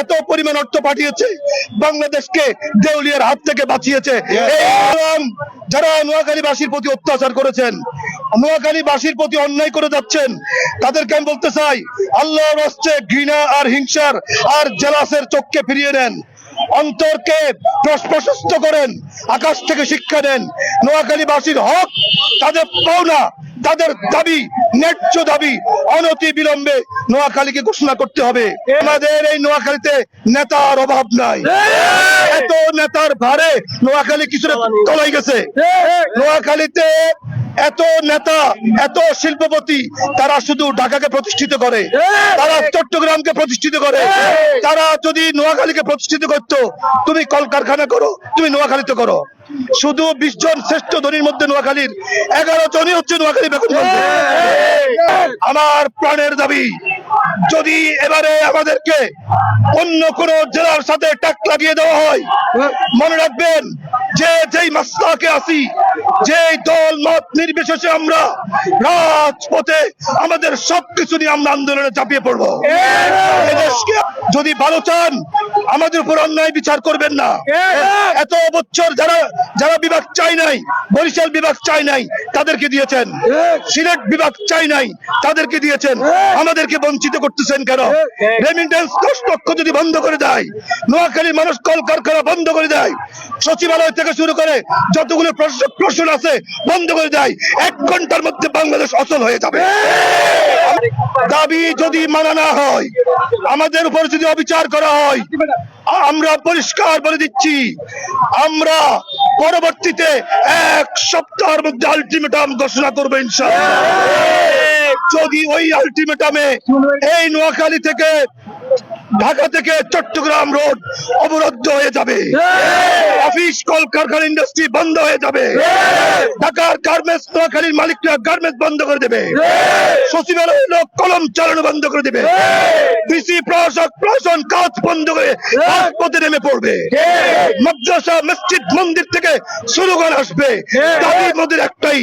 এত পরিমাণ অর্থ পাঠিয়েছে বাংলাদেশকে দেউলিয়ার হাত থেকে বাঁচিয়েছে। যারা নোয়াখালীবাসীর প্রতি অত্যাচার করেছেন নোয়াখালীবাসীর প্রতি অন্যায় করে যাচ্ছেন তাদেরকে আমি বলতে চাই আল্লাহর হচ্ছে ঘৃণা আর হিংসার আর জেলাসের চোখকে ফিরিয়ে নেন। অন্তরকে প্রশ- প্রশস্ত করেন আকাশ থেকে শিক্ষা দেন। নোয়াখালীবাসীর হক তাদের পাওনা তাদের দাবি ন্যায্য দাবি অনতি বিলম্বে নোয়াখালীকে ঘোষণা করতে হবে। আমাদের এই নোয়াখালীতে নেতার অভাব নাই। এত নেতার ভারে নোয়াখালী কিছুটা তলাই গেছে। নোয়াখালীতে এত নেতা এত শিল্পপতি তারা শুধু ঢাকাকে প্রতিষ্ঠিত করে। তারা চট্টগ্রামকে প্রতিষ্ঠিত করে। তারা যদি নোয়াখালীকে প্রতিষ্ঠিত করত তুমি কলকারখানা করো তুমি নোয়াখালীতে করো। শুধু বিশ জন শ্রেষ্ঠ ধনীর মধ্যে নোয়াখালীর এগারো জনই হচ্ছে নোয়াখালী বেতন আমার প্রাণের দাবি যদি এবারে আমাদেরকে অন্য কোন জেলার সাথে টাক লাগিয়ে দেওয়া হয় মনে রাখবেন যে যেই মাস্তাকে আসি যে দল মত নির্বিশেষে আমরা রাজপথে আমাদের সবকিছু নিয়ে আমরা আন্দোলনে চাপিয়ে পড়ব। যদি ভালো চান আমাদের উপর অন্যায় বিচার করবেন না। এত বছর যারা যারা বিভাগ চাই নাই বরিশাল বিভাগ চাই নাই তাদেরকে দিয়েছেন। সিলেট বিভাগ চাই নাই তাদেরকে দিয়েছেন। আমাদেরকে বঞ্চিত করতেছেন কেন? রেমিটেন্স দশ লক্ষ যদি বন্ধ করে দেয় নোয়াখালীর মানুষ কলকারখানা বন্ধ করে দেয় সচিবালয় থেকে শুরু করে যতগুলো প্রশ- প্রশ্ন আছে বন্ধ করে দেয় এক ঘণ্টার মধ্যে বাংলাদেশ অচল হয়ে যাবে। দাবি যদি মানা না হয় আমাদের উপর যদি অবিচার করা হয় আমরা পরিষ্কার বলে দিচ্ছি আমরা পরবর্তীতে এক সপ্তাহের মধ্যে আলটিমেটাম ঘোষণা করব ইনশাল্লাহ যদি ওই আলটিমেটামে এই নোয়াখালী থেকে ঢাকা থেকে চট্টগ্রাম রোড অবরুদ্ধ হয়ে যাবে। অফিস কলকারখানা ইন্ডাস্ট্রি বন্ধ হয়ে যাবে। ঢাকার গার্মেন্টস নোয়াখালীর মালিকরা গার্মেন্টস বন্ধ করে দেবে। সচিবালয় লোক কলম চালানো বন্ধ করে দেবে। ডিসি প্রশাসক প্রশাসন কাজ বন্ধ করে রাজপথে নেমে পড়বে। মাদ্রাসা মসজিদ মন্দির থেকে শুরু স্লোগান আসবে। দাবির মধ্যে একটাই